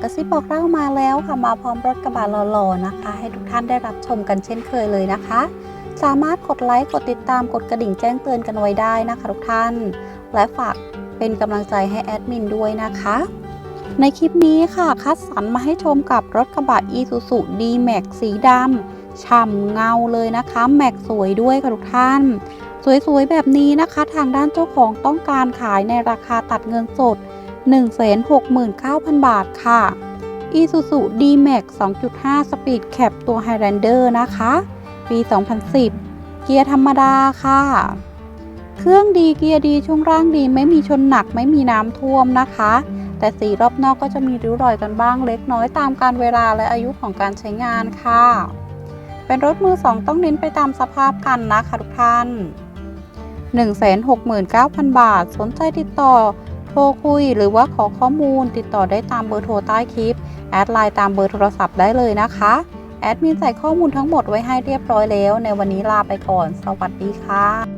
กระซิบบอกเล่ามาแล้วค่ะมาพร้อมรถกระบะหล่อๆนะคะ ให้ทุกท่านได้รับชมกันเช่นเคยเลยนะคะ สามารถกดไลค์กดติดตามกดกระดิ่งแจ้งเตือนกันไว้ได้นะคะทุกท่าน และฝากเป็นกำลังใจให้แอดมินด้วยนะคะ ในคลิปนี้ค่ะ คัดสรรมาให้ชมกับรถกระบะ Isuzu D-Max สีดำฉ่ำเงาเลยนะคะแม็กสวยด้วยค่ะทุกท่านสวยๆ แบบนี้นะคะ ทางด้านเจ้าของต้องการขายในราคาตัดเงินสด 169,000 บาทค่ะ Isuzu D-Max 2.5 Speed Cap ตัว Highlander นะคะ ปี 2010 เกียร์ธรรมดาค่ะ เครื่องดีเกียร์ดีช่วงล่างดีไม่มีชนหนักไม่มีน้ำท่วมนะคะ แต่สีรอบนอกก็จะมีริ้วรอยกันบ้างเล็กน้อยตามการเวลาและอายุของการใช้งานค่ะ เป็นรถมือสองต้องเน้นไปตามสภาพกันนะคะทุกท่าน 169,000 บาท สนใจติดต่อ โทรคุยหรือว่าขอข้อมูล ติดต่อได้ตามเบอร์โทรใต้คลิป แอดไลน์ตามเบอร์โทรศัพท์ได้เลยนะคะ แอดมินใส่ข้อมูลทั้งหมดไว้ให้เรียบร้อยแล้ว ในวันนี้ลาไปก่อน สวัสดีค่ะ